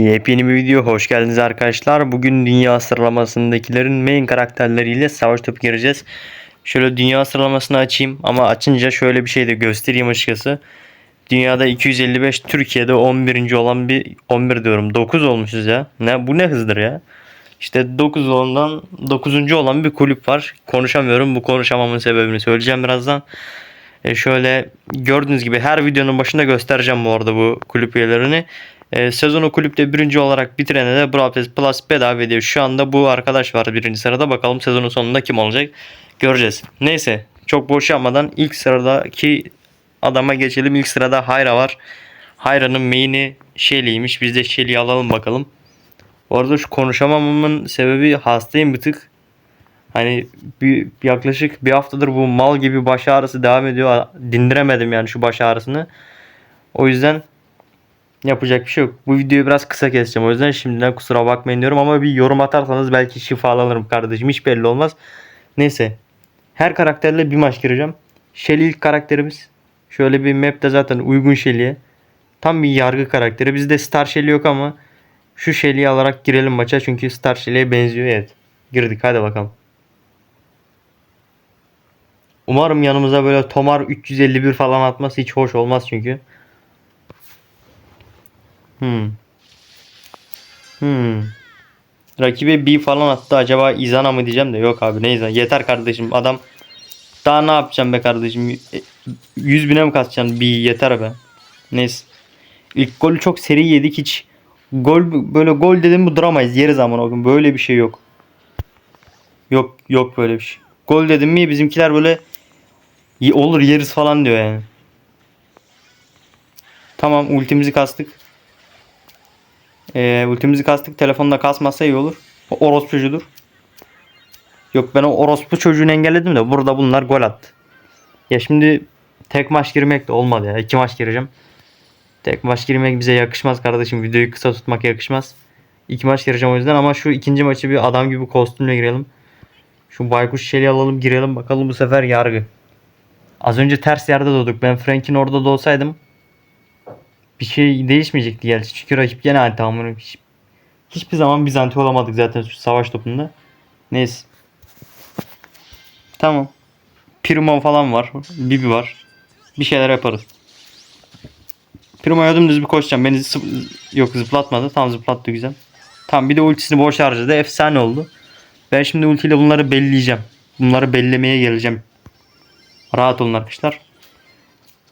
Yepyeni bir video hoş geldiniz arkadaşlar. Bugün dünya sıralamasındakilerin main karakterleriyle savaş topu gireceğiz. Şöyle dünya sıralamasını açayım ama açınca şöyle bir şey de göstereyim açıkçası. Dünyada 255, Türkiye'de 11. olan bir 11 diyorum. 9 olmuşuz ya. Ne bu ne hızdır ya. İşte 9 olandan 9. olan bir kulüp var. Konuşamıyorum. Bu konuşamamın sebebini söyleyeceğim birazdan. E şöyle gördüğünüz gibi her videonun başında göstereceğim bu arada bu kulüp üyelerini. E, sezonu kulüpte birinci olarak bitirene de Brawl Plus bedava ediyor. Şu anda bu arkadaş var birinci sırada. Bakalım sezonun sonunda kim olacak göreceğiz. Neyse çok boş yapmadan ilk sıradaki adama geçelim. İlk sırada Hayra var. Hayra'nın main'i Shelly'ymiş. Biz de Shelly'yi alalım bakalım. Bu arada şu konuşamamamın sebebi hastayım bir tık. Hani bir, yaklaşık bir haftadır bu mal gibi baş ağrısı devam ediyor. Dindiremedim yani şu baş ağrısını. O yüzden yapacak bir şey yok. Bu videoyu biraz kısa keseceğim. O yüzden şimdiden kusura bakmayın diyorum ama bir yorum atarsanız belki şifalanırım kardeşim. Hiç belli olmaz. Neyse. Her karakterle bir maç gireceğim. Shelly ilk karakterimiz. Şöyle bir map'te zaten uygun Shelly'e. Tam bir yargı karakteri. Bizde Star Shelly yok ama şu Shelly'yi alarak girelim maça. Çünkü Star Shelly'e benziyor. Evet. Girdik. Hadi bakalım. Umarım yanımıza böyle Tomar 351 falan atması hiç hoş olmaz çünkü. Hmm. Hmm. Rakibe B falan attı. Acaba Izana mı diyeceğim de yok abi ne Izana. Yeter kardeşim adam. Daha ne yapacağım be kardeşim. 100 bine mi kasacaksın B yeter be. Neyse. İlk golü çok seri yedik hiç. Gol böyle gol dedim bu duramayız. Yeriz zaman o gün. Böyle bir şey yok. Yok yok böyle bir şey. Gol dedim mi bizimkiler böyle "Y- olur yeriz falan diyor yani. Tamam ultimizi kastık. Ee, ultimizi kastık. Telefonda kasmazsa iyi olur. O orospu çocuğudur. Yok ben o orospu çocuğunu engelledim de burada bunlar gol attı. Ya şimdi tek maç girmek de olmadı ya. İki maç gireceğim. Tek maç girmek bize yakışmaz kardeşim. Videoyu kısa tutmak yakışmaz. İki maç gireceğim o yüzden ama şu ikinci maçı bir adam gibi kostümle girelim. Şu baykuş şeli alalım girelim bakalım bu sefer yargı. Az önce ters yerde doğduk. Ben Frank'in orada da olsaydım bir şey değişmeyecekti gerçi. Çünkü rakip gene anti amına. Hiç, hiçbir zaman biz anti olamadık zaten şu savaş topunda. Neyse. Tamam. Primo falan var. Bibi var. Bir şeyler yaparız. Primo'ya dümdüz bir koşacağım. Beni zıp- yok zıplatmadı. Tam zıplattı güzel. Tamam bir de ultisini boş harcadı. Efsane oldu. Ben şimdi ultiyle bunları belleyeceğim. Bunları bellemeye geleceğim. Rahat olun arkadaşlar.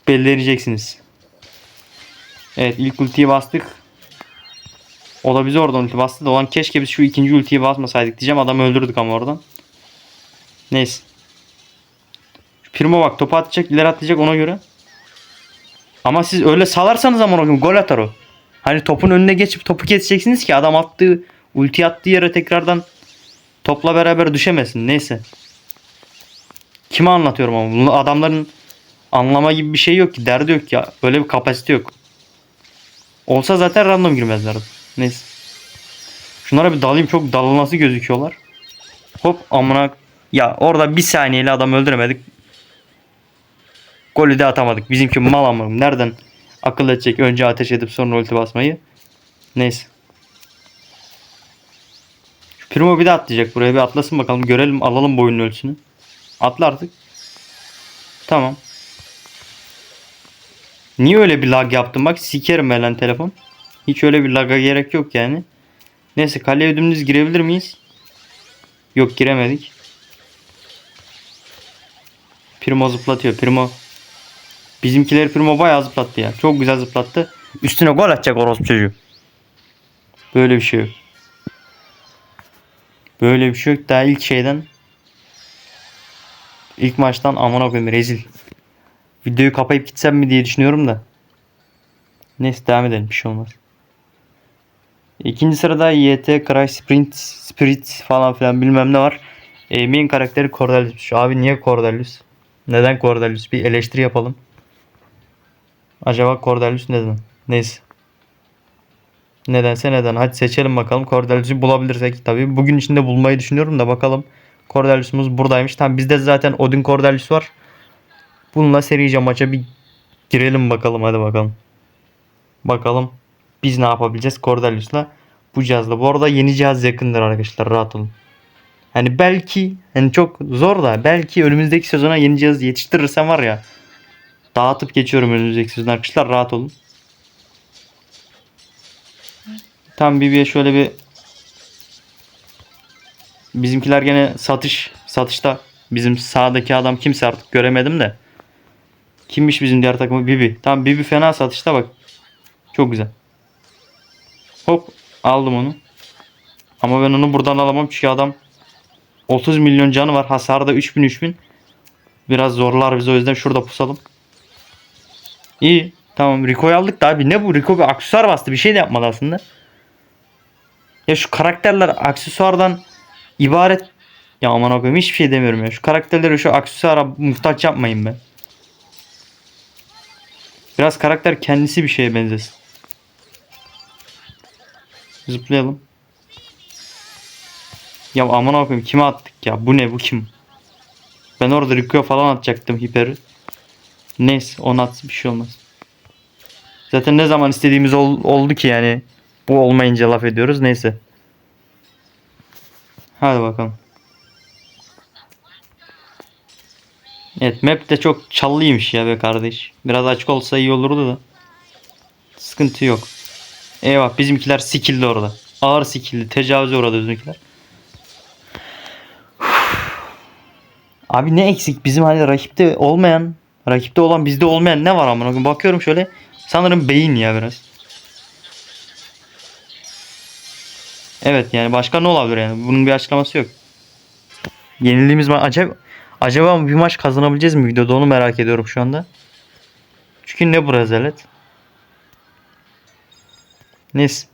Belleyeceksiniz. Evet ilk ultiyi bastık. O da bize oradan ulti bastı da olan keşke biz şu ikinci ultiyi basmasaydık diyeceğim. Adamı öldürdük ama oradan. Neyse. Şu Primo bak topu atacak ileri atlayacak ona göre. Ama siz öyle salarsanız ama gol atar o. Hani topun önüne geçip topu keseceksiniz ki adam attığı ulti attığı yere tekrardan topla beraber düşemesin. Neyse. Kime anlatıyorum ama bunu adamların anlama gibi bir şey yok ki. Derdi yok ya. Öyle bir kapasite yok. Olsa zaten random girmezler. Neyse. Şunlara bir dalayım çok dalılması gözüküyorlar. Hop amına. Ya orada bir saniyeyle adam öldüremedik. Golü de atamadık. Bizimki mal amınım. Nereden akıl edecek önce ateş edip sonra ulti basmayı. Neyse. Şu Primo bir de atlayacak buraya. Bir atlasın bakalım. Görelim alalım boyunun ölçüsünü. Atla artık. Tamam. Niye öyle bir lag yaptım bak sikerim ben lan telefon. Hiç öyle bir laga gerek yok yani. Neyse kaleye dümdüz girebilir miyiz? Yok giremedik. Primo zıplatıyor. Primo. Bizimkileri Primo bayağı zıplattı ya. Çok güzel zıplattı. Üstüne gol atacak orospu çocuğu. Böyle bir şey yok. Böyle bir şey yok. Daha ilk şeyden ilk maçtan amına koyayım rezil. Videoyu kapayıp gitsem mi diye düşünüyorum da. Neyse devam edelim bir şey olmaz. İkinci sırada YT, Cry, Sprint, Spirit falan filan bilmem ne var. E, main karakteri Cordelius. Abi niye Cordelius? Neden Cordelius? Bir eleştiri yapalım. Acaba Cordelius neden? Neyse. Nedense neden? Hadi seçelim bakalım. Cordelius'u bulabilirsek tabii. Bugün içinde bulmayı düşünüyorum da bakalım. Cordelius'umuz buradaymış. Tamam bizde zaten Odin Cordelius var. Bununla serice maça bir girelim bakalım hadi bakalım. Bakalım Biz ne yapabileceğiz? Cordelius'la bu cihazla. Bu arada yeni cihaz yakındır arkadaşlar. Rahat olun. Hani belki hani çok zor da belki önümüzdeki sezona yeni cihaz yetiştirirsem var ya dağıtıp geçiyorum önümüzdeki sezon arkadaşlar. Rahat olun. Tam Bibi'ye şöyle bir Bizimkiler gene satış satışta. Bizim sağdaki adam kimse artık göremedim de. Kimmiş bizim diğer takımı? Bibi. Tamam Bibi fena satışta bak. Çok güzel. Hop aldım onu. Ama ben onu buradan alamam çünkü adam 30 milyon canı var. Hasarı da 3000 3000. Biraz zorlar bizi o yüzden şurada pusalım. İyi. Tamam Rico'yu aldık da abi ne bu? Rico bir aksesuar bastı. Bir şey de yapmadı aslında. Ya şu karakterler aksesuardan ibaret ya aman koyayım hiçbir şey demiyorum ya. Şu karakterleri şu aksesuara muhtaç yapmayın be. Biraz karakter kendisi bir şeye benzesin. Zıplayalım. Ya aman koyayım kime attık ya? Bu ne bu kim? Ben orada Rico'ya falan atacaktım hiperi. Neyse onu atsın bir şey olmaz. Zaten ne zaman istediğimiz ol- oldu ki yani. Bu olmayınca laf ediyoruz. Neyse. Hadi bakalım. Evet map de çok çallıymış ya be kardeş. Biraz açık olsa iyi olurdu da. Sıkıntı yok. Eyvah bizimkiler sikildi orada. Ağır sikildi. Tecavüze uğradı bizimkiler. Abi ne eksik bizim hani rakipte olmayan, rakipte olan bizde olmayan ne var amına? Bakıyorum şöyle. Sanırım beyin ya biraz. Evet yani başka ne olabilir yani? Bunun bir açıklaması yok. Yenildiğimiz ma acaba bir maç kazanabileceğiz mi videoda onu merak ediyorum şu anda. Çünkü ne bu rezalet. Neyse.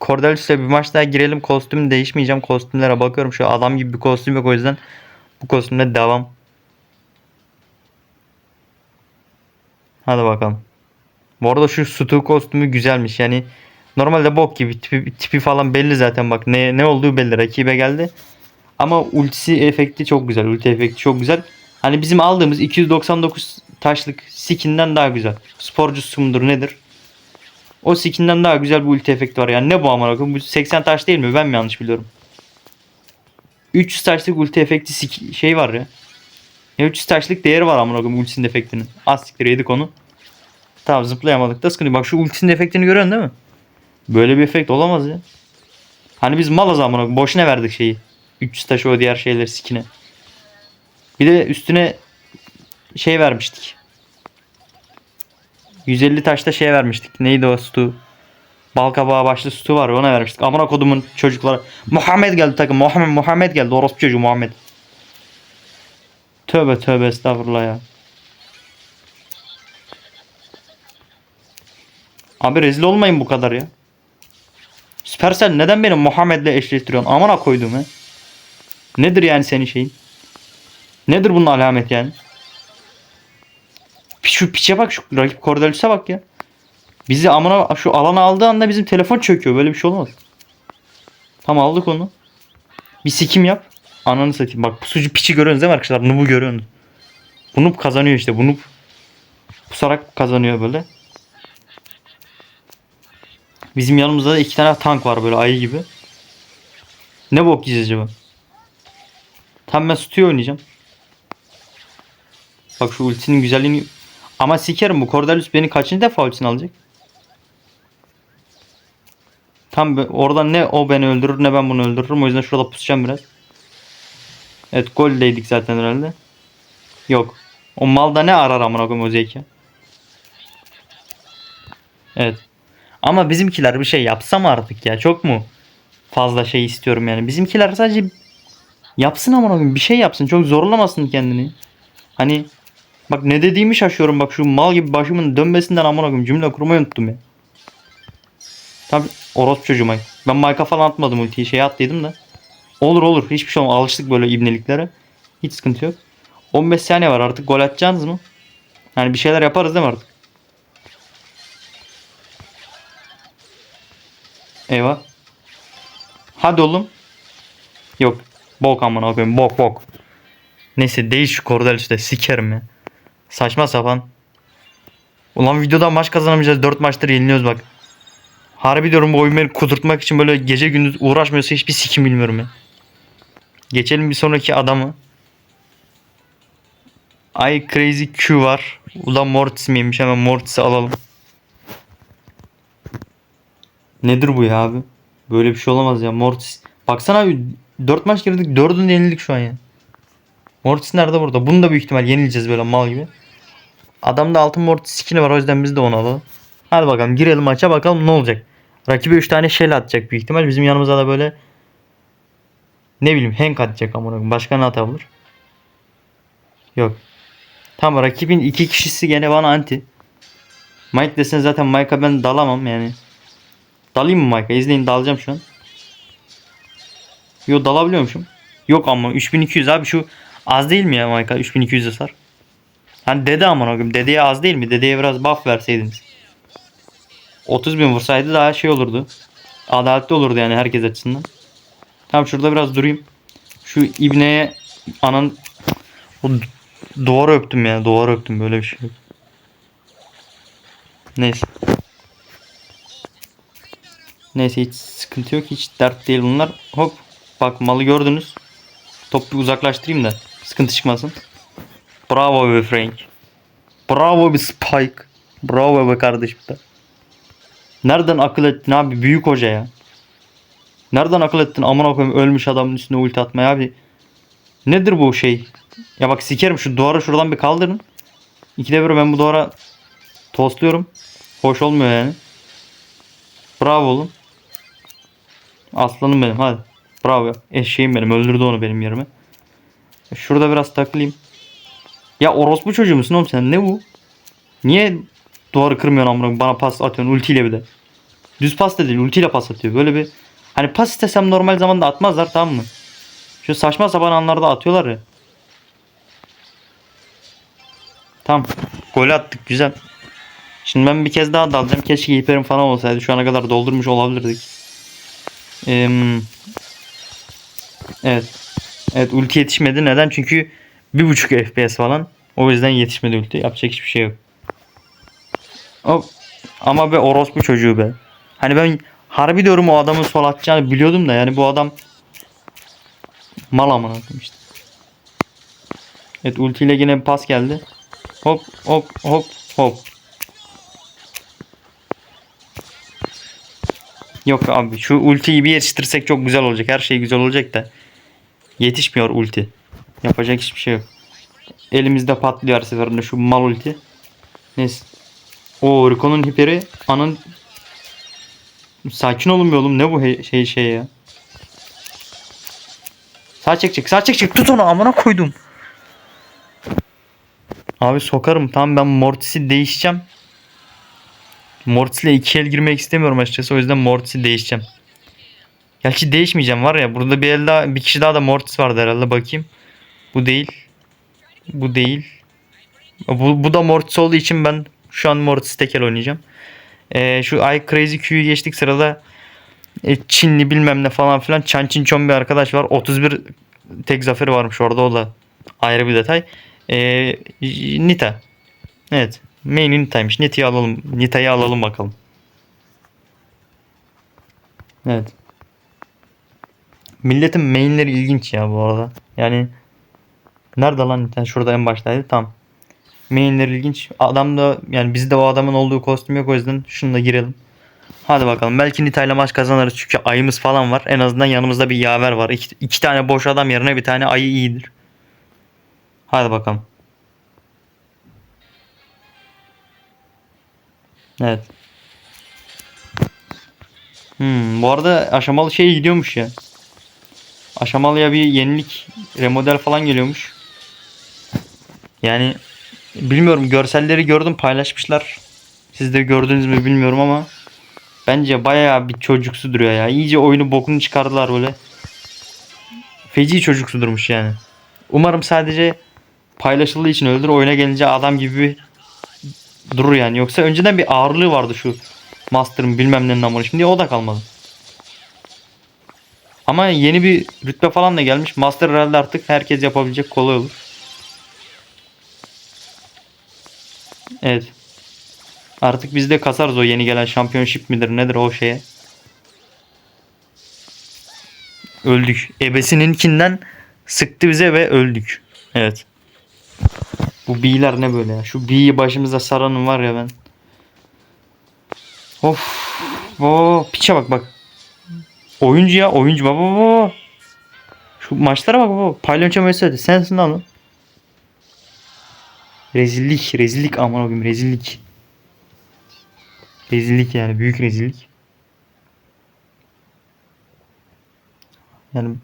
Cordelius'la bir maç daha girelim. Kostüm değişmeyeceğim. Kostümlere bakıyorum. Şu adam gibi bir kostüm yok o yüzden bu kostümle devam. Hadi bakalım. Bu arada şu Stu kostümü güzelmiş. Yani normalde bok gibi tipi, tipi falan belli zaten bak. Ne ne olduğu belli. Rakibe geldi. Ama ultisi efekti çok güzel. Ulti efekti çok güzel. Hani bizim aldığımız 299 taşlık skinden daha güzel. Sporcu mudur nedir? O skinden daha güzel bir ulti efekti var. Yani ne bu amına koyayım? Bu 80 taş değil mi? Ben mi yanlış biliyorum? 300 taşlık ulti efekti şey var ya. Ya 300 taşlık değeri var amına koyayım ultisinin efektinin. Az siktir yedik onu. Tamam zıplayamadık da sıkıntı. Bak şu ultisinin efektini görüyorsun değil mi? Böyle bir efekt olamaz ya. Hani biz malız amına. Boşuna verdik şeyi. 300 taşı o diğer şeyleri skine. Bir de üstüne şey vermiştik. 150 taşta şey vermiştik. Neydi o stu? Balkabağı başlı stu var ona vermiştik. Amına kodumun çocukları. Muhammed geldi takım. Muhammed Muhammed geldi. Orospu çocuğu Muhammed. Tövbe tövbe estağfurullah ya. Abi rezil olmayın bu kadar ya. Süpersel neden beni Muhammed'le eşleştiriyorsun? Amına koydum he. Nedir yani senin şeyin? Nedir bunun alamet yani? Şu piçe bak şu rakip Cordelius'e bak ya. Bizi amına şu alana aldığı anda bizim telefon çöküyor. Böyle bir şey olmaz. Tamam aldık onu. Bir sikim yap. Ananı satayım. Bak pusucu piçi görüyorsunuz değil mi arkadaşlar? Noob'u görüyorsunuz. Bu noob kazanıyor işte. Bu noob pusarak kazanıyor böyle. Bizim yanımızda da iki tane tank var böyle ayı gibi. Ne bok yiyeceğiz acaba? Tam ben Stu'yu oynayacağım. Bak şu ultinin güzelliğini... Ama sikerim bu Cordelius beni kaçıncı defa ultisini alacak? Tam oradan ne o beni öldürür ne ben bunu öldürürüm. O yüzden şurada pusacağım biraz. Evet goldeydik zaten herhalde. Yok. O malda ne arar amına koyayım o zeki. Evet. Ama bizimkiler bir şey yapsam artık ya. Çok mu fazla şey istiyorum yani. Bizimkiler sadece yapsın amına koyayım. Bir şey yapsın. Çok zorlamasın kendini. Hani bak ne dediğimi şaşıyorum. Bak şu mal gibi başımın dönmesinden amına koyayım. Cümle kurmayı unuttum ya. Tabi orospu çocuğum ay. Ben Mike'a falan atmadım ultiyi. Şeye attıydım da. Olur olur. Hiçbir şey olmaz. Alıştık böyle ibneliklere. Hiç sıkıntı yok. 15 saniye var artık. Gol atacaksınız mı? Yani bir şeyler yaparız değil mi artık? Eyvah. Hadi oğlum. Yok. Bok amına koyayım. Bok bok. Neyse değil şu kordel işte. Sikerim ya. Saçma sapan. Ulan videoda maç kazanamayacağız. 4 maçtır yeniliyoruz bak. Harbi diyorum bu oyun beni kudurtmak için böyle gece gündüz uğraşmıyorsa hiçbir sikim bilmiyorum ya. Geçelim bir sonraki adamı. Ay Crazy Q var. Ulan Mortis miymiş? Hemen Mortis'i alalım. Nedir bu ya abi? Böyle bir şey olamaz ya. Mortis. Baksana abi 4 maç girdik 4'ünü yenildik şu an ya. Mortis nerede burada? Bunu da büyük ihtimal yenileceğiz böyle mal gibi. Adamda altın Mortis skin'i var o yüzden biz de onu alalım. Hadi bakalım girelim maça bakalım ne olacak. Rakibe 3 tane shell atacak büyük ihtimal. Bizim yanımıza da böyle ne bileyim Hank atacak amına. Başka ne atabilir? Yok. Tamam rakibin iki kişisi gene bana anti. Mike desen zaten Mike'a ben dalamam yani. Dalayım mı Mike'a? İzleyin dalacağım şu an. Yo dalabiliyormuşum. Yok ama 3200 abi şu az değil mi ya Mike'a 3200 hasar? Hani dede aman o gün. Dedeye az değil mi? Dedeye biraz buff verseydiniz. 30 bin vursaydı daha şey olurdu. Adaletli olurdu yani herkes açısından. Tamam şurada biraz durayım. Şu ibneye anan o du- duvarı öptüm ya. Duvarı öptüm böyle bir şey. Neyse. Neyse hiç sıkıntı yok. Hiç dert değil bunlar. Hop. Bak malı gördünüz. Topu uzaklaştırayım da sıkıntı çıkmasın. Bravo be Frank. Bravo be Spike. Bravo be kardeşim be. Nereden akıl ettin abi büyük hoca ya. Nereden akıl ettin amına koyayım ölmüş adamın üstüne ulti atmaya abi. Nedir bu şey? Ya bak sikerim şu duvarı şuradan bir kaldırın. İkide bir ben bu duvara tosluyorum. Hoş olmuyor yani. Bravo oğlum. Aslanım benim hadi. Bravo. Eşeğim benim öldürdü onu benim yerime. Şurada biraz takılayım. Ya orospu çocuğu musun oğlum sen? Ne bu? Niye duvarı kırmıyorsun amına bana pas atıyorsun ultiyle bir de. Düz pas da değil ultiyle pas atıyor. Böyle bir hani pas istesem normal zamanda atmazlar tamam mı? Şu saçma sapan anlarda atıyorlar ya. Tamam. Gol attık güzel. Şimdi ben bir kez daha dalacağım. Keşke hiperim falan olsaydı. Şu ana kadar doldurmuş olabilirdik. Eee, evet. Evet ulti yetişmedi. Neden? Çünkü bir buçuk FPS falan. O yüzden yetişmedi ulti. Yapacak hiçbir şey yok. Hop. Ama be orospu çocuğu be. Hani ben harbi diyorum o adamın sol atacağını biliyordum da yani bu adam mal amına işte. Evet ultiyle yine bir pas geldi. Hop hop hop hop. Yok abi şu ultiyi bir yetiştirsek çok güzel olacak. Her şey güzel olacak da. Yetişmiyor ulti. Yapacak hiçbir şey yok. Elimizde patlıyor seferinde şu mal ulti. Neyse. O Rico'nun hiperi anın Sakin olun be oğlum ne bu şey şey ya. Sağ çekecek sağ çekecek tut onu amına koydum. Abi sokarım tamam ben Mortis'i değişeceğim. Mortis'le iki el girmek istemiyorum açıkçası o yüzden Mortis'i değişeceğim. Gerçi değişmeyeceğim var ya burada bir el daha bir kişi daha da Mortis vardı herhalde bakayım. Bu değil. Bu değil. Bu, bu da Mortis olduğu için ben şu an Mortis tekel oynayacağım. Ee, şu Ay Crazy Q'yu geçtik sırada e, Çinli bilmem ne falan filan Chan Chin Chon bir arkadaş var. 31 tek zaferi varmış orada o da ayrı bir detay. Ee, Nita. Evet. Main Nita'ymış. Nita'yı alalım. Nita'yı alalım bakalım. Evet. Milletin mainleri ilginç ya bu arada. Yani nerede lan Nita? Şurada en baştaydı. Tamam. Mainler ilginç. Adam da yani bizde o adamın olduğu kostüm yok o yüzden şunu da girelim. Hadi bakalım. Belki Nita'yla maç kazanırız çünkü ayımız falan var. En azından yanımızda bir yaver var. İki, iki tane boş adam yerine bir tane ayı iyidir. Hadi bakalım. Evet. Hmm, bu arada aşamalı şey gidiyormuş ya. Aşamalıya bir yenilik, remodel falan geliyormuş. Yani bilmiyorum görselleri gördüm paylaşmışlar. Siz de gördünüz mü bilmiyorum ama bence bayağı bir çocuksu duruyor ya. İyice oyunu bokunu çıkardılar böyle. Feci çocuksu durmuş yani. Umarım sadece paylaşıldığı için öldür. Oyuna gelince adam gibi durur yani. Yoksa önceden bir ağırlığı vardı şu Master'ın bilmem nenin amına. Şimdi o da kalmadı. Ama yeni bir rütbe falan da gelmiş. Master herhalde artık herkes yapabilecek kolay olur. Evet. Artık biz de kasarız o yeni gelen şampiyonship midir nedir o şeye. Öldük. Ebesininkinden sıktı bize ve öldük. Evet. Bu B'ler ne böyle ya? Şu B'yi başımıza saranın var ya ben. Of. O piçe bak bak. Oyuncu ya oyuncu baba baba. Şu maçlara bak baba. Palyonço mesajı sensin lan. Rezillik, rezillik aman koyayım rezillik. Rezillik yani büyük rezillik. Yani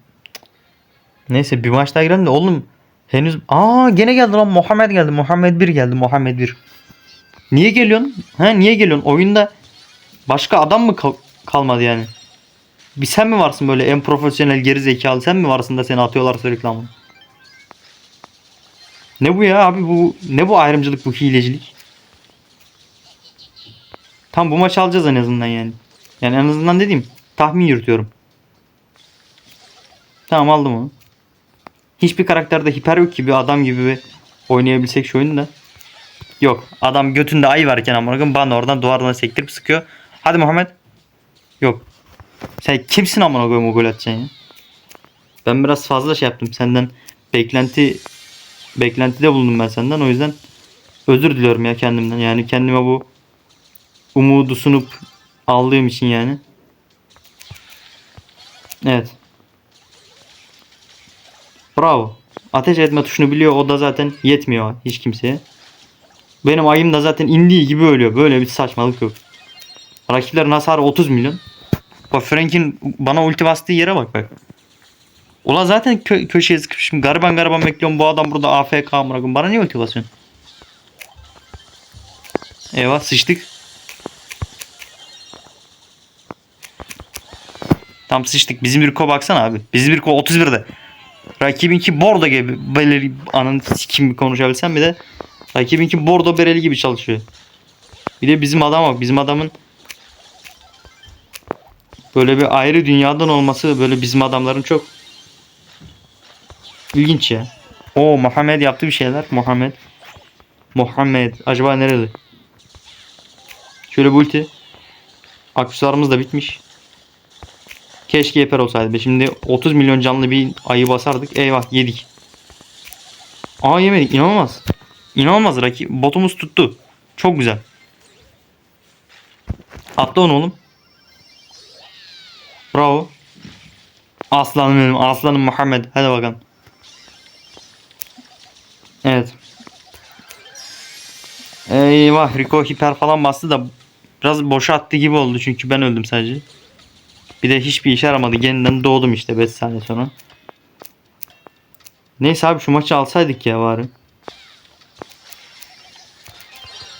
neyse bir maç daha girelim de oğlum henüz aa gene geldi lan Muhammed geldi. Muhammed 1 geldi. Muhammed 1. Niye geliyorsun? Ha niye geliyorsun? Oyunda başka adam mı kal- kalmadı yani? Bir sen mi varsın böyle en profesyonel geri zekalı sen mi varsın da seni atıyorlar sürekli? Ne bu ya abi bu ne bu ayrımcılık bu hilecilik? Tam bu maç alacağız en azından yani. Yani en azından dediğim tahmin yürütüyorum. Tamam aldım onu. Hiçbir karakterde hiper yok ki bir adam gibi bir oynayabilsek şu oyunu da. Yok. Adam götünde ay varken amına koyayım bana oradan duvardan sektirip sıkıyor. Hadi Muhammed. Yok. Sen kimsin amına koyayım o gol atacaksın ya? Ben biraz fazla şey yaptım. Senden beklenti beklentide bulundum ben senden. O yüzden özür diliyorum ya kendimden. Yani kendime bu umudu sunup aldığım için yani. Evet. Bravo. Ateş etme tuşunu biliyor. O da zaten yetmiyor hiç kimseye. Benim ayım da zaten indiği gibi ölüyor. Böyle bir saçmalık yok. Rakiplerin hasarı 30 milyon. Bak Frank'in bana ulti bastığı yere bak bak. Ulan zaten kö- köşeye sıkışmışım. Gariban gariban bekliyorum. Bu adam burada AFK amına. Bana niye ulti basıyorsun? Eyvah sıçtık. Tam sıçtık. Bizim bir ko baksana abi. Bizim bir ko 31'de. Rakibinki bordo gibi. Böyle anın kim konuşabilsem bir de rakibinki bordo bereli gibi çalışıyor. Bir de bizim adam bak. Bizim adamın böyle bir ayrı dünyadan olması böyle bizim adamların çok ilginç ya. O Muhammed yaptı bir şeyler. Muhammed. Muhammed. Acaba nereli? Şöyle bu ulti. Aksesuarımız da bitmiş. Keşke yeper olsaydı. be. Şimdi 30 milyon canlı bir ayı basardık. Eyvah yedik. Aa yemedik. İnanılmaz. İnanılmaz. Rakip botumuz tuttu. Çok güzel. Atla onu oğlum. Bravo. Aslanım benim. Aslanım Muhammed. Hadi bakalım. Evet. Eyvah Rico hiper falan bastı da biraz boşa attı gibi oldu çünkü ben öldüm sadece. Bir de hiçbir işe yaramadı. Yeniden doğdum işte 5 saniye sonra. Neyse abi şu maçı alsaydık ya bari.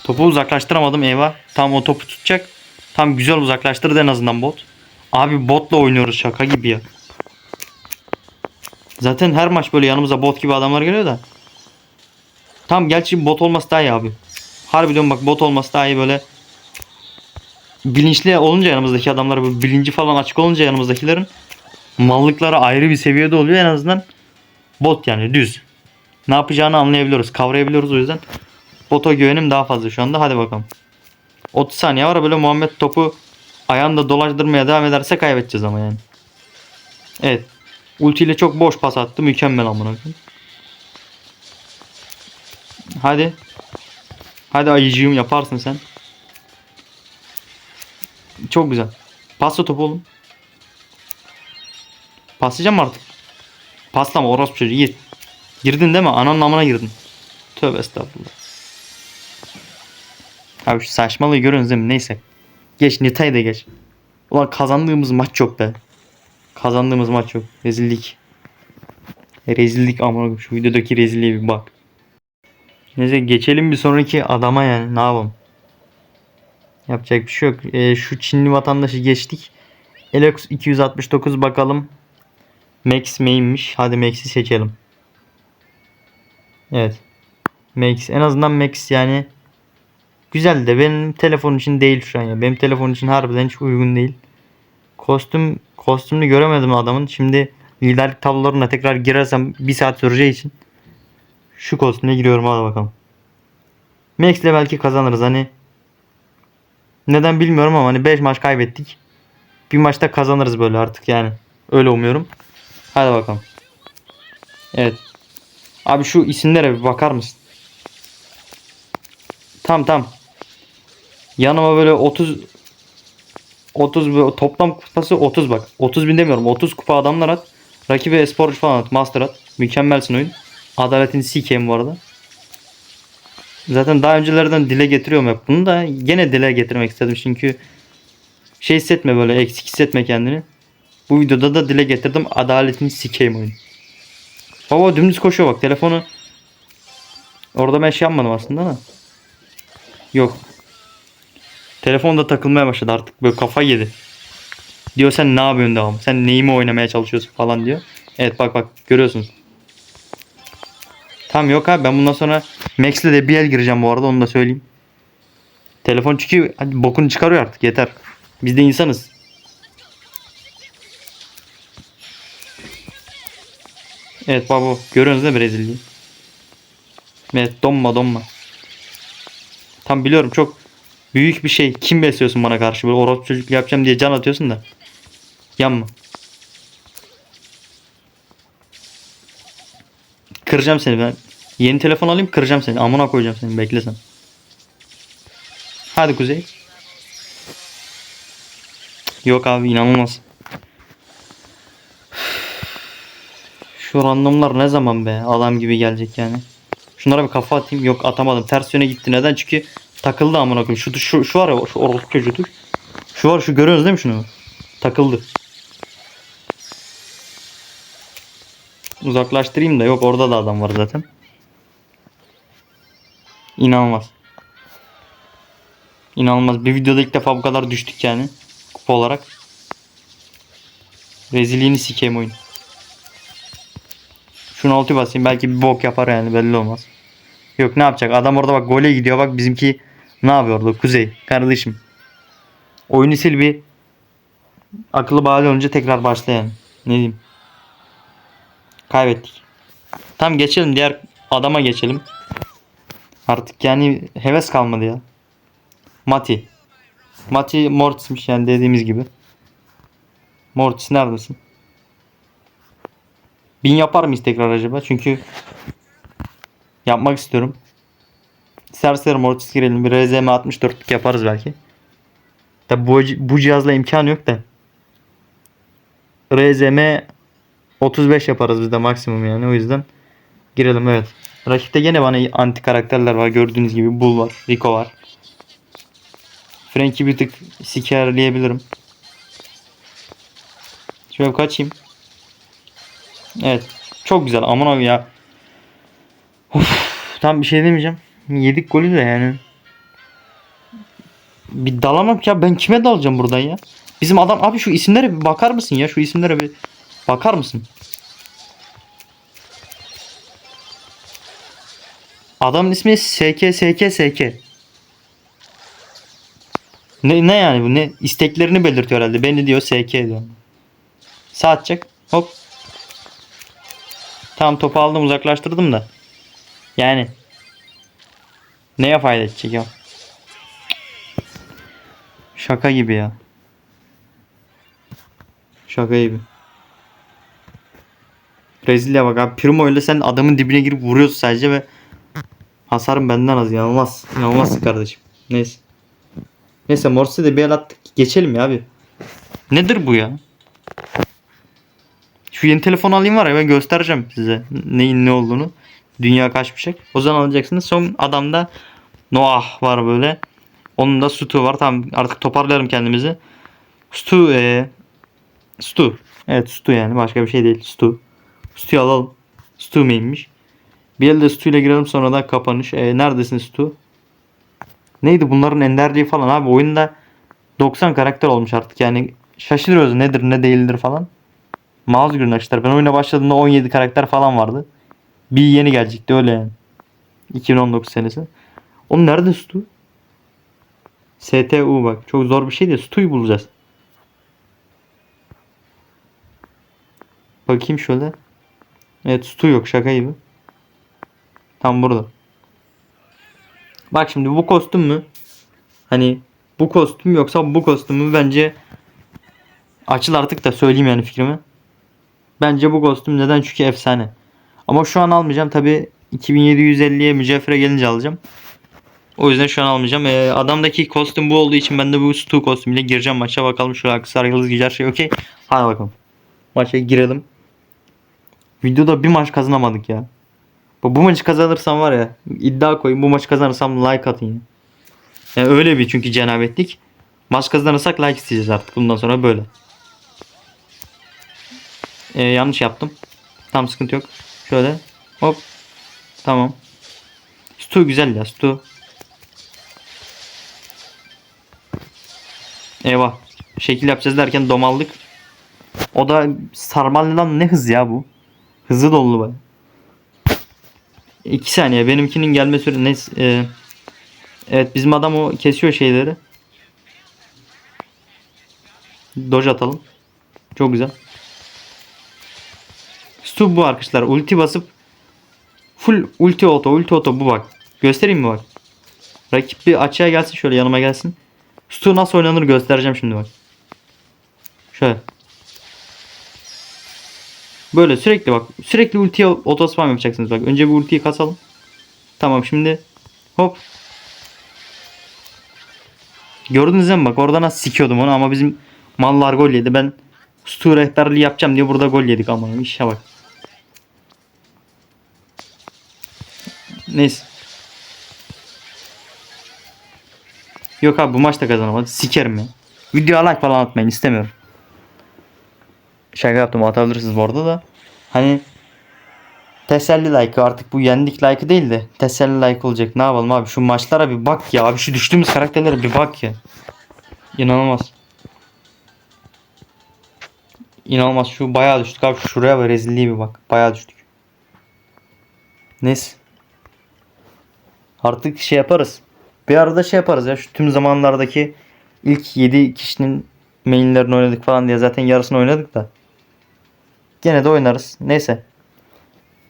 Topu uzaklaştıramadım eyvah. Tam o topu tutacak. Tam güzel uzaklaştırdı en azından bot. Abi botla oynuyoruz şaka gibi ya. Zaten her maç böyle yanımıza bot gibi adamlar geliyor da. Tam gerçi bot olması daha iyi abi. Harbiden bak bot olması daha iyi böyle. Bilinçli olunca yanımızdaki adamlar böyle bilinci falan açık olunca yanımızdakilerin mallıkları ayrı bir seviyede oluyor en azından. Bot yani düz. Ne yapacağını anlayabiliyoruz, kavrayabiliyoruz o yüzden. Bota güvenim daha fazla şu anda. Hadi bakalım. 30 saniye var böyle Muhammed topu ayağında dolaştırmaya devam ederse kaybedeceğiz ama yani. Evet. Ultiyle çok boş pas attı. Mükemmel amına koyayım. Hadi. Hadi ayıcığım yaparsın sen. Çok güzel. Pasla topu oğlum. Paslayacağım artık. Paslama orospu çocuğu gir. Girdin değil mi? Ananın namına girdin. Tövbe estağfurullah. Abi şu saçmalığı görüyorsunuz değil mi? Neyse. Geç Nita'yı da geç. Ulan kazandığımız maç yok be. Kazandığımız maç yok. Rezillik. Rezillik koyayım. şu videodaki rezilliğe bir bak. Neyse geçelim bir sonraki adama yani. Ne yapalım? Yapacak bir şey yok. E, şu Çinli vatandaşı geçtik. Elex 269 bakalım. Max main'miş. Hadi Max'i seçelim. Evet. Max. En azından Max yani güzel de benim telefon için değil şu an ya. Benim telefon için harbiden hiç uygun değil. Kostüm kostümünü göremedim adamın. Şimdi liderlik tablolarına tekrar girersem bir saat süreceği için şu kostüme giriyorum hadi bakalım. Max'le belki kazanırız hani Neden bilmiyorum ama hani 5 maç kaybettik. Bir maçta kazanırız böyle artık yani. Öyle umuyorum. Hadi bakalım. Evet. Abi şu isimlere bir bakar mısın? Tam tam. Yanıma böyle 30 30 böyle toplam kupası 30 bak. 30 bin demiyorum. 30 kupa adamlar at. Rakibe esporcu falan at. Master at. Mükemmelsin oyun. Adaletin sikeyim bu arada. Zaten daha öncelerden dile getiriyorum hep bunu da gene dile getirmek istedim çünkü şey hissetme böyle eksik hissetme kendini. Bu videoda da dile getirdim adaletin sikeyim oyun. Baba dümdüz koşuyor bak telefonu. Orada ben şey yapmadım aslında da. Yok. Telefon da takılmaya başladı artık böyle kafa yedi. Diyor sen ne yapıyorsun devam? Sen neyimi oynamaya çalışıyorsun falan diyor. Evet bak bak görüyorsunuz. Tam yok abi ben bundan sonra Max'le de bir el gireceğim bu arada onu da söyleyeyim. Telefon çünkü hadi bokunu çıkarıyor artık yeter. Biz de insanız. Evet baba görüyorsunuz değil mi Brezilya'yı? Evet donma donma. Tam biliyorum çok büyük bir şey. Kim besliyorsun bana karşı böyle orospu çocuk yapacağım diye can atıyorsun da. Yanma. Kıracağım seni ben. Yeni telefon alayım kıracağım seni. Amına koyacağım seni bekle sen. Hadi Kuzey. Yok abi inanılmaz. Şu randomlar ne zaman be? Adam gibi gelecek yani. Şunlara bir kafa atayım. Yok atamadım. Ters yöne gitti. Neden? Çünkü takıldı amına koyayım. Şu şu şu var ya şu orospu çocuğu. Şu var şu görüyorsunuz değil mi şunu? Takıldı. Uzaklaştırayım da yok orada da adam var zaten. İnanılmaz. İnanılmaz. Bir videoda ilk defa bu kadar düştük yani. Kupa olarak. Rezilliğini sikeyim oyun. Şunu altı basayım. Belki bir bok yapar yani belli olmaz. Yok ne yapacak? Adam orada bak gole gidiyor. Bak bizimki ne yapıyor orada? Kuzey. Kardeşim. Oyunu sil bir. Akıllı bağlı olunca tekrar başla yani. Ne diyeyim. Kaybettik. Tam geçelim. Diğer adama geçelim. Artık yani heves kalmadı ya. Mati. Mati Mortis'miş yani dediğimiz gibi. Mortis neredesin? Bin yapar mıyız tekrar acaba? Çünkü yapmak istiyorum. Serseri Mortis girelim. Bir RZM 64'lük yaparız belki. Tabi bu, bu cihazla imkan yok da. RZM 35 yaparız biz de maksimum yani o yüzden girelim evet. Rakipte gene bana anti karakterler var gördüğünüz gibi Bull var, Rico var. Frank'i bir tık sikerleyebilirim. Şöyle kaçayım. Evet. Çok güzel aman abi ya. Of, tam bir şey demeyeceğim. Yedik golü de yani. Bir dalamak ya ben kime dalacağım buradan ya? Bizim adam abi şu isimlere bir bakar mısın ya? Şu isimlere bir bakar mısın? Adamın ismi SK SK SK. Ne, ne yani bu ne? İsteklerini belirtiyor herhalde. Beni diyor SK diyor. Sağ atacak. Hop. Tamam topu aldım uzaklaştırdım da. Yani. Neye fayda edecek ya? Şaka gibi ya. Şaka gibi. Brezilya bak abi Primo ile sen adamın dibine girip vuruyorsun sadece ve hasarım benden az inanılmaz. İnanılmazsın kardeşim. Neyse. Neyse Morse'e de bir el attık. Geçelim ya abi. Nedir bu ya? Şu yeni telefon alayım var ya ben göstereceğim size neyin ne olduğunu. Dünya kaç bir şey. O zaman alacaksınız. Son adamda Noah var böyle. Onun da Stu var. Tamam artık toparlarım kendimizi. Stu ee, Stu. Evet Stu yani başka bir şey değil. Stu. Stu'yu alalım. Stu main'miş. Bir elde Stu ile girelim sonra da kapanış. E, neredesin Stu? Neydi bunların enderliği falan abi oyunda 90 karakter olmuş artık yani şaşırıyoruz nedir ne değildir falan. Mouse günün arkadaşlar ben oyuna başladığımda 17 karakter falan vardı. Bir yeni gelecekti öyle yani. 2019 senesi. Oğlum nerede Stu? STU bak çok zor bir şey değil. Stu'yu bulacağız. Bakayım şöyle. Evet Stu yok şaka gibi. Tam burada. Bak şimdi bu kostüm mü? Hani bu kostüm yoksa bu kostümü bence açıl artık da söyleyeyim yani fikrimi. Bence bu kostüm neden? Çünkü efsane. Ama şu an almayacağım. Tabi 2750'ye mücevhere gelince alacağım. O yüzden şu an almayacağım. Ee, adamdaki kostüm bu olduğu için ben de bu Stu kostümüyle gireceğim maça. Bakalım şu aksar yıldız güzel şey okey. Hadi bakalım. Maça girelim. Videoda bir maç kazanamadık ya. Bu, bu maçı kazanırsam var ya iddia koyayım bu maçı kazanırsam like atın ya. Yani öyle bir çünkü cenabetlik. Maç kazanırsak like isteyeceğiz artık bundan sonra böyle. Ee, yanlış yaptım. Tam sıkıntı yok. Şöyle. Hop. Tamam. Stu güzel ya Stu. Eyvah. Şekil yapacağız derken domaldık. O da sarmalıdan ne hız ya bu. Hızı dolu baya. 2 saniye benimkinin gelme süresi ne e, Evet bizim adam o kesiyor şeyleri. Doj atalım. Çok güzel. Stu bu arkadaşlar. Ulti basıp full ulti auto ulti auto bu bak. Göstereyim mi bak. Rakip bir açığa gelsin şöyle yanıma gelsin. Stu nasıl oynanır göstereceğim şimdi bak. Şöyle. Böyle sürekli bak. Sürekli ultiye auto spam yapacaksınız bak. Önce bir ultiyi kasalım. Tamam şimdi hop. Gördünüz mi bak orada nasıl sikiyordum onu ama bizim mallar gol yedi. Ben Stu rehberliği yapacağım diye burada gol yedik ama işe bak. Neyse. Yok abi bu maçta kazanamadık. Sikerim ya. Videoya like falan atmayın istemiyorum. Şaka yaptım atabilirsiniz bu arada da. Hani teselli like artık bu yendik like değil de teselli like olacak. Ne yapalım abi şu maçlara bir bak ya. Abi şu düştüğümüz karakterlere bir bak ya. İnanılmaz. İnanılmaz şu bayağı düştük abi şuraya ve rezilliğe bir bak. Bayağı düştük. Neyse. Artık şey yaparız. Bir arada şey yaparız ya şu tüm zamanlardaki ilk 7 kişinin mainlerini oynadık falan diye zaten yarısını oynadık da. Gene de oynarız. Neyse.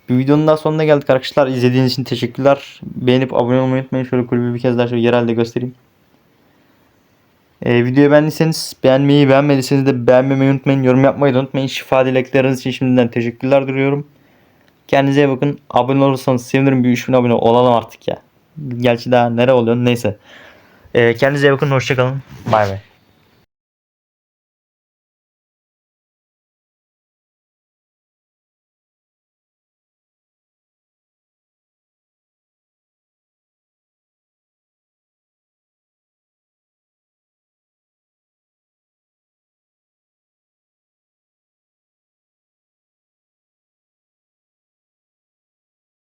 Bir videonun daha sonuna geldik arkadaşlar. İzlediğiniz için teşekkürler. Beğenip abone olmayı unutmayın. Şöyle kulübü bir kez daha şöyle yerelde göstereyim. Ee, videoyu beğendiyseniz beğenmeyi, beğenmediyseniz de beğenmemeyi unutmayın. Yorum yapmayı da unutmayın. Şifa dilekleriniz için şimdiden teşekkürler diliyorum. Kendinize iyi bakın. Abone olursanız sevinirim. Bir 3000 abone olalım artık ya. Gerçi daha nere oluyor neyse. Ee, kendinize iyi bakın. Hoşçakalın. Bay bay.